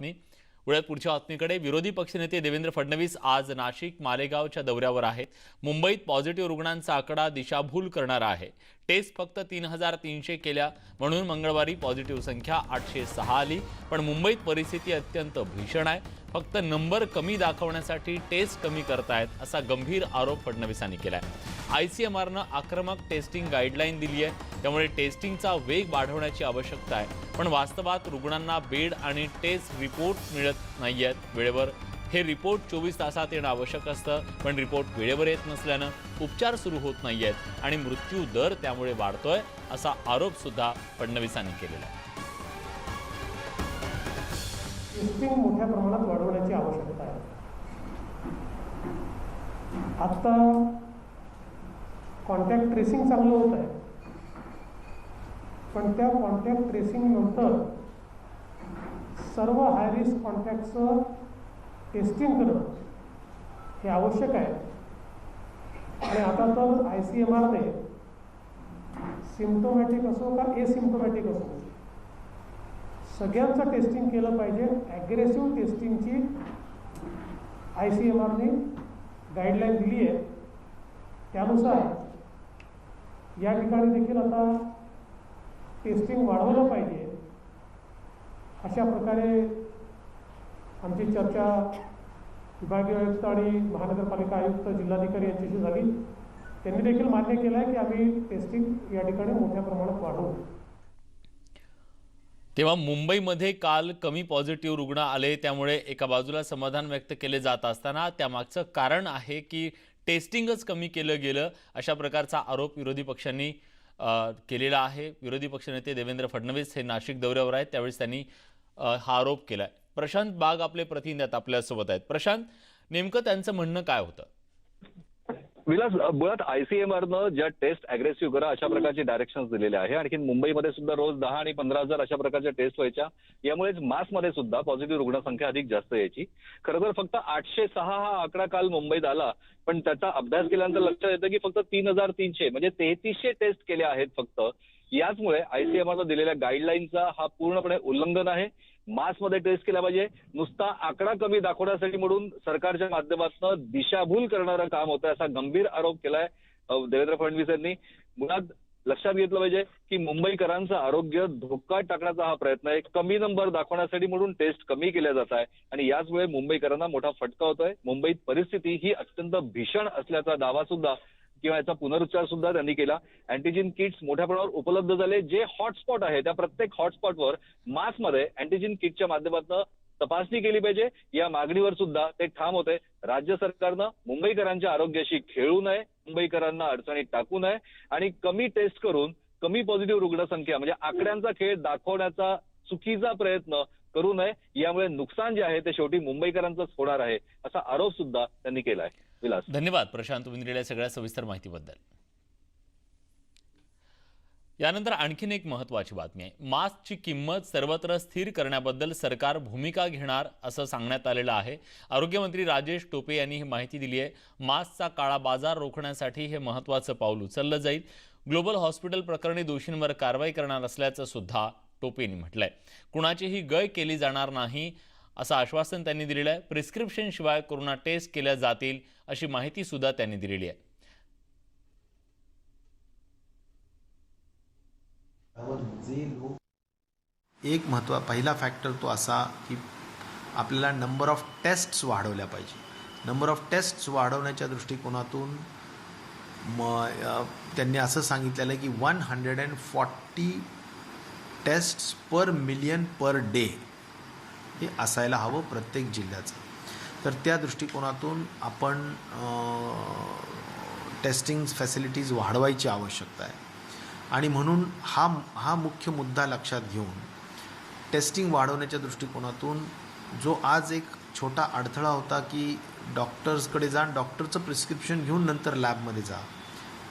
बातमी. वळत पुढच्या बातमीकडे विरोधी पक्षनेते देवेंद्र फडणवीस आज नाशिक मालेगावच्या दौऱ्यावर आहेत. मुंबईत पॉझिटिव्ह रुग्णांचा आकडा दिशाभूल करणारा आहे. टेस्ट फक्त तीन हजार तीनशे केल्या म्हणून मंगळवारी पॉझिटिव्ह संख्या आठशे सहा आली. पण मुंबईत परिस्थिती अत्यंत भीषण आहे. फक्त नंबर कमी दाखवण्यासाठी टेस्ट कमी करतायत असा गंभीर आरोप फडणवीसांनी केला आहे आय सी एम आरनं आक्रमक टेस्टिंग गाईडलाईन दिली आहे त्यामुळे टेस्टिंगचा वेग वाढवण्याची आवश्यकता आहे. पण वास्तवात रुग्णांना बेड आणि टेस्ट रिपोर्ट मिळत नाही आहेत वेळेवर हे रिपोर्ट चोवीस तासात येणं आवश्यक असतं. पण रिपोर्ट वेळेवर येत नसल्यानं उपचार सुरू होत नाही आहेत आणि मृत्यू दर त्यामुळे वाढतोय असा आरोप सुद्धा फडणवीसांनी केलेला आहे. टेस्टिंग मोठ्या प्रमाणात वाढवण्याची आवश्यकता आहे. आत्ता कॉन्टॅक्ट ट्रेसिंग चांगलं होत आहे. पण त्या कॉन्टॅक्ट ट्रेसिंग नंतर सर्व हाय रिस्क कॉन्टॅक्टचं टेस्टिंग करणं हे आवश्यक आहे. आणि आता तर आय सी एम आरने सिम्टोमॅटिक असो का एसिम्टोमॅटिक असो सगळ्यांचं टेस्टिंग केलं पाहिजे. ॲग्रेसिव्ह टेस्टिंगची आय सी एम आरने गाईडलाईन दिली आहे. त्यानुसार या ठिकाणी देखील आता टेस्टिंग वाढवलं पाहिजे. अशा प्रकारे आमची चर्चा विभागीय आयुक्त आणि महानगरपालिका आयुक्त जिल्हाधिकारी यांच्याशी झाली. त्यांनी देखील मान्य केलं आहे की आम्ही टेस्टिंग या ठिकाणी मोठ्या प्रमाणात वाढवू. तेव्हा मुंबईमध्ये काल कमी पॉझिटिव्ह रुग्ण आले त्यामुळे एका बाजूला समाधान व्यक्त केले जात असताना त्यामागचं कारण आहे की टेस्टिंगच कमी केलं गेलं. अशा प्रकारचा आरोप विरोधी पक्षांनी केलेला आहे. विरोधी पक्षनेते देवेंद्र फडणवीस हे नाशिक दौऱ्यावर आहेत त्यावेळेस त्यांनी हा आरोप केलाय. प्रशांत बाग आपले प्रतिनिधी आहेत आपल्यासोबत आहेत. प्रशांत नेमकं त्यांचं म्हणणं काय होतं? विलास मुळात आयसीएमआरनं ज्या टेस्ट अग्रेसिव्ह करा अशा प्रकारचे डायरेक्शन दिलेले आहे. आणखी मुंबईमध्ये सुद्धा रोज दहा आणि पंधरा हजार अशा प्रकारच्या टेस्ट व्हायच्या. यामुळेच मासमध्ये सुद्धा पॉझिटिव्ह रुग्णसंख्या अधिक जास्त यायची. खरं तर फक्त आठशे सहा हा आकडा काल मुंबईत आला पण त्याचा अभ्यास केल्यानंतर लक्षात येतं की फक्त तीन हजार तीनशे म्हणजे तेहतीसशे टेस्ट केले आहेत फक्त. याचमुळे आयसीएमआरनं दिलेल्या गाईडलाईनचा हा पूर्णपणे उल्लंघन आहे. मासमध्ये टेस्ट केला पाहिजे. नुसता आकडा कमी दाखवण्यासाठी म्हणून सरकारच्या माध्यमातून दिशाभूल करणारं काम होतं असा गंभीर आरोप केलाय देवेंद्र फडणवीस यांनी. मुळात लक्षात घेतलं पाहिजे की मुंबईकरांचं आरोग्य धोका टाकण्याचा हा प्रयत्न आहे. कमी नंबर दाखवण्यासाठी म्हणून टेस्ट कमी केल्या जात आहे. आणि याचमुळे मुंबईकरांना मोठा फटका होतोय. मुंबईत परिस्थिती ही अत्यंत भीषण असल्याचा दावा सुद्धा किंवा याचा पुनरुच्चार सुद्धा त्यांनी केला. अँटीजेन किट्स मोठ्या प्रमाणावर उपलब्ध झाले जे हॉटस्पॉट आहे त्या प्रत्येक हॉटस्पॉटवर मासमध्ये अँटीजेन किटच्या माध्यमातून तपासणी केली पाहिजे. या मागणीवर सुद्धा ते ठाम होते. राज्य सरकारनं मुंबईकरांच्या आरोग्याशी खेळू नये मुंबईकरांना अडचणीत टाकू नये आणि कमी टेस्ट करून कमी पॉझिटिव्ह रुग्णसंख्या म्हणजे आकड्यांचा खेळ दाखवण्याचा चुकीचा प्रयत्न करू नये. यामुळे नुकसान जे आहे ते शेवटी मुंबईकरांचंच होणार आहे असा आरोप सुद्धा त्यांनी केला आहे विलास. धन्यवाद प्रशांत तुम्ही दिलेल्या सगळ्या सविस्तर माहितीबद्दल. यानंतर आणखीन एक महत्त्वाची बातमी आहे. मास्कची किंमत सर्वत्र स्थिर करण्याबद्दल सरकार भूमिका घेणार असं सांगण्यात आलेलं आहे. आरोग्यमंत्री राजेश टोपे यांनी ही माहिती दिली आहे. मास्कचा काळा बाजार रोखण्यासाठी हे महत्त्वाचं पाऊल उचललं जाईल. ग्लोबल हॉस्पिटल प्रकरणी दोषींवर कारवाई करणार असल्याचं सुद्धा टोपे यांनी म्हटलंय. कुणाचीही गय केली जाणार नाही असं आश्वासन त्यांनी दिलेलं आहे. प्रिस्क्रिप्शनशिवाय कोरोना टेस्ट केल्या जातील अशी माहितीसुद्धा त्यांनी दिलेली आहे. जे लोक एक महत्त्व पहिला फॅक्टर तो असा की आपल्याला नंबर ऑफ टेस्ट्स वाढवल्या पाहिजे. नंबर ऑफ टेस्ट्स वाढवण्याच्या दृष्टिकोनातून म त्यांनी असं सांगितलेलं आहे की one hundred and forty tests per million per day हे असायला हवं प्रत्येक जिल्ह्याचं. तर त्या दृष्टिकोनातून आपण टेस्टिंग फॅसिलिटीज वाढवायची आवश्यकता आहे. आणि म्हणून हा हा मुख्य मुद्दा लक्षात घेऊन टेस्टिंग वाढवण्याच्या दृष्टिकोनातून जो आज एक छोटा अडथळा होता की डॉक्टर्सकडे जा डॉक्टरचं प्रिस्क्रिप्शन घेऊन नंतर लॅबमध्ये जा.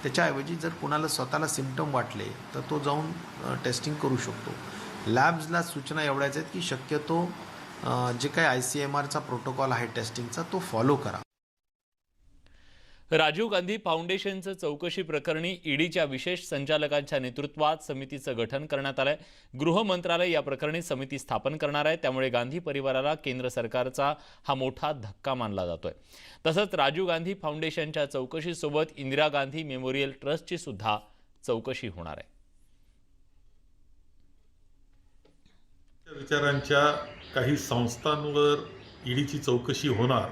त्याच्याऐवजी जर कुणाला स्वतःला सिमटम वाटले तर तो जाऊन टेस्टिंग करू शकतो. लॅब्सला सूचना एवढ्याच आहेत की शक्यतो जे काही आय सी एम आरचा प्रोटोकॉल आहे टेस्टिंगचा तो फॉलो करा. राजीव गांधी फाउंडेशनचं चौकशी प्रकरणी ईडीच्या विशेष संचालकांच्या नेतृत्वात समितीचं गठन करण्यात आलंय. गृह मंत्रालय या प्रकरणी समिती स्थापन करणार आहे. त्यामुळे गांधी परिवाराला केंद्र सरकारचा हा मोठा धक्का मानला जातोय. तसंच राजीव गांधी फाउंडेशनच्या चौकशीसोबत इंदिरा गांधी मेमोरियल ट्रस्टची सुद्धा चौकशी होणार आहे. विचारांच्या काही संस्थांवर ईडीची चौकशी होणार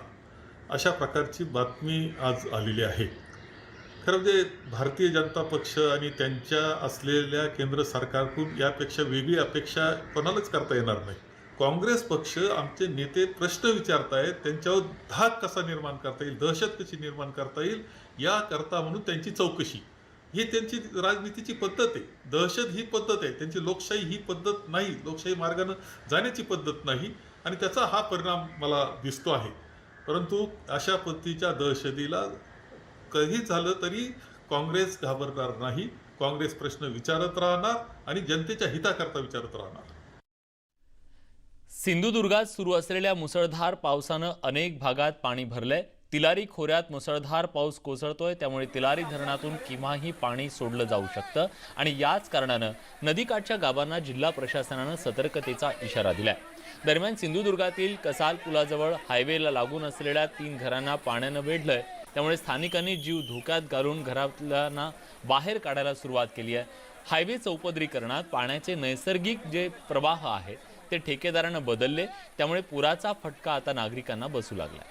अशा प्रकारची बातमी आज आलेली आहे. खरं म्हणजे भारतीय जनता पक्ष आणि त्यांच्या असलेल्या केंद्र सरकारकडून यापेक्षा वेगळी अपेक्षा कोणालाच करता येणार नाही. काँग्रेस पक्ष आमचे नेते प्रश्न विचारतायत त्यांच्यावर धाक कसा निर्माण करता येईल दहशत कशी निर्माण करता येईल याकरता म्हणून त्यांची चौकशी. ही त्यांची राजनीतीची पद्धत आहे. दहशत ही पद्धत आहे. त्यांची लोकशाही ही पद्धत नाही. लोकशाही मार्गानं जाण्याची पद्धत नाही. आणि त्याचा हा परिणाम मला दिसतो आहे. परंतु अशा पद्धतीच्या दहशतीला कधी झालं तरी काँग्रेस घाबरणार नाही काँग्रेस प्रश्न विचारत राहणार आणि जनतेच्या हिताकरता विचारत राहणार. सिंधुदुर्गात सुरू असलेल्या मुसळधार पावसानं अनेक भागात पाणी भरलंय. तिलारी खोऱ्यात मुसळधार पाऊस कोसळतोय त्यामुळे तिलारी धरणातून किमाही पाणी सोडलं जाऊ शकतं. आणि याच कारणानं नदीकाठच्या गावांना जिल्हा प्रशासनानं सतर्कतेचा इशारा दिलाय. दरम्यान सिंधुदुर्गातील कसाल पुलाजवळ हायवेला लागून असलेल्या तीन घरांना पाण्यानं वेढलंय. त्यामुळे स्थानिकांनी जीव धोक्यात घालून घरातल्यांना बाहेर काढायला सुरुवात केली आहे. हायवे चौपदरीकरणात पाण्याचे नैसर्गिक जे प्रवाह आहेत ते ठेकेदारानं बदलले. त्यामुळे पुराचा फटका आता नागरिकांना बसू लागला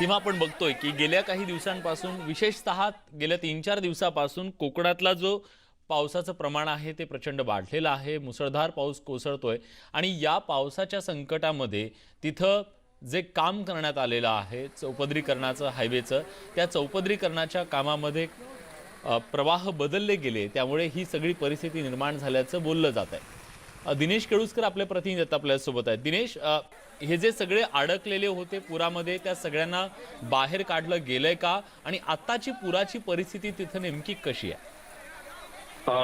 तेव्हा आपण बघतोय की गेल्या काही दिवसांपासून विशेषतः गेल्या तीन चार दिवसापासून कोकणातला जो पावसाचं प्रमाण आहे ते प्रचंड वाढलेलं आहे. मुसळधार पाऊस कोसळतोय. आणि या पावसाच्या संकटामध्ये तिथं जे काम करण्यात आलेलं आहे चौपदरीकरणाचं हायवेचं त्या चौपदरीकरणाच्या कामामध्ये प्रवाह बदलले गेले. त्यामुळे ही सगळी परिस्थिती निर्माण झाल्याचं बोललं जात आहे दिनेश केळुसकर आपले प्रतिनिधी आता आपल्यासोबत आहेत. दिनेश हे जे सगळे अडकलेले होते पुरामध्ये त्या सगळ्यांना बाहेर काढलं गेलंय का? आणि आत्ताची पुराची परिस्थिती तिथं नेमकी कशी आहे?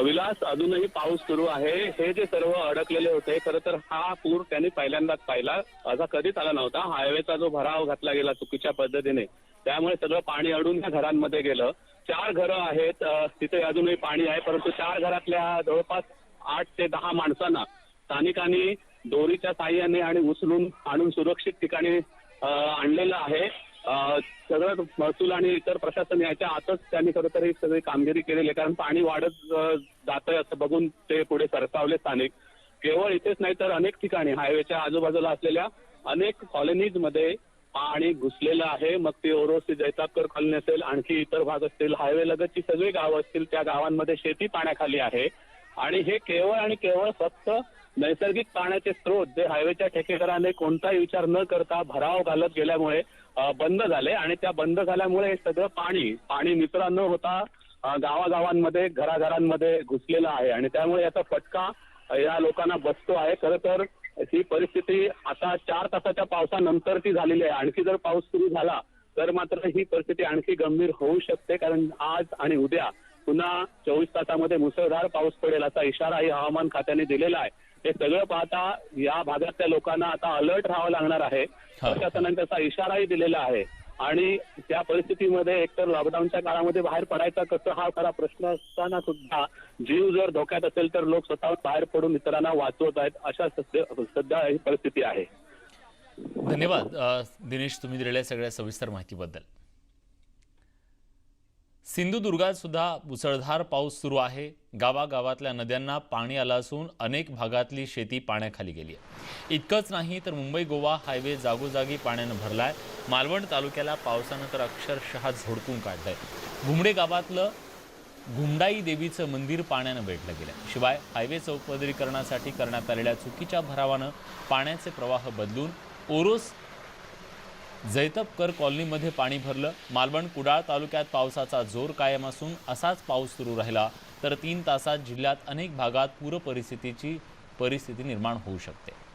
विलास अजूनही पाऊस सुरू आहे. हे जे सर्व अडकलेले होते खरं तर हा पूर त्यांनी पहिल्यांदाच पाहिला. असा कधीच आला नव्हता. हायवेचा जो भराव घातला गेला चुकीच्या पद्धतीने त्यामुळे सगळं पाणी अडून त्या घरांमध्ये गेलं. चार घरं आहेत तिथे अजूनही पाणी आहे परंतु चार घरातल्या जवळपास आठ ते दहा माणसांना स्थानिकांनी दोरीच्या साह्याने आणि उचलून आणून सुरक्षित ठिकाणी आणलेलं आहे. सगळं महसूल आणि इतर प्रशासन याच्या आतच त्यांनी खरं तर ही सगळी कामगिरी केलेली आहे. कारण पाणी वाढत अ, जातंय असं बघून ते पुढे सरसावले स्थानिक. केवळ इथेच नाही तर अनेक ठिकाणी हायवेच्या आजूबाजूला असलेल्या अनेक कॉलनीजमध्ये पाणी घुसलेलं आहे. मग ते ओरोसी जैतापकर कॉलनी असेल आणखी इतर भाग असतील हायवे लगतची सगळी गावं असतील त्या गावांमध्ये शेती पाण्याखाली आहे. आणि हे केवळ आणि केवळ फक्त नैसर्गिक पाण्याचे स्रोत जे हायवेच्या ठेकेदाराने कोणताही विचार न करता भराव घालत गेल्यामुळे बंद झाले. आणि त्या बंद झाल्यामुळे हे सगळं पाणी पाणी निचरा न होता गावागावांमध्ये घराघरांमध्ये घुसलेलं आहे. आणि त्यामुळे याचा फटका या लोकांना बसतो आहे. खरं तर ही परिस्थिती आता चार तासाच्या पावसानंतर ती झालेली आहे. आणखी जर पाऊस सुरू झाला तर मात्र ही परिस्थिती आणखी गंभीर होऊ शकते. कारण आज आणि उद्या पुन्हा चोवीस तासामध्ये मुसळधार पाऊस पडेल असा इशाराही हवामान खात्याने दिलेला आहे. हे सगळं पाहता या भागातल्या लोकांना आता अलर्ट राहावं लागणार आहे. प्रशासनाने त्याचा इशाराही दिलेला आहे. आणि त्या परिस्थितीमध्ये एकतर लॉकडाऊनच्या काळामध्ये बाहेर पडायचा कसं हा खरा प्रश्न असताना सुद्धा जीव जर धोक्यात असेल तर लोक स्वतः बाहेर पडून इतरांना वाचवत आहेत अशा सध्या सध्या ही परिस्थिती आहे. धन्यवाद. दिनेश तुम्ही दिलेल्या सगळ्या सविस्तर माहितीबद्दल. सिंधुदुर्गात सुद्धा मुसळधार पाऊस सुरू आहे. गावागावातल्या नद्यांना पाणी आलं असून अनेक भागातली शेती पाण्याखाली गेली आहे. इतकंच नाही तर मुंबई गोवा हायवे जागोजागी पाण्यानं भरला आहे मालवण तालुक्याला पावसानं तर अक्षरशः झोडपून आहे घुमडे गावातलं घुमडाई देवीचं मंदिर पाण्यानं वेढलं गेलं शिवाय हायवे चौपदरीकरणासाठी करण्यात आलेल्या चुकीच्या भरावानं पाण्याचे प्रवाह बदलून ओरोस जैतपकर कॉलनीमध्ये पाणी भरलं. मालवण कुडाळ तालुक्यात पावसाचा जोर कायम असून असाच पाऊस सुरू राहिला तर तीन तासात जिल्ह्यात अनेक भागात पूरपरिस्थितीची परिस्थिती निर्माण होऊ शकते.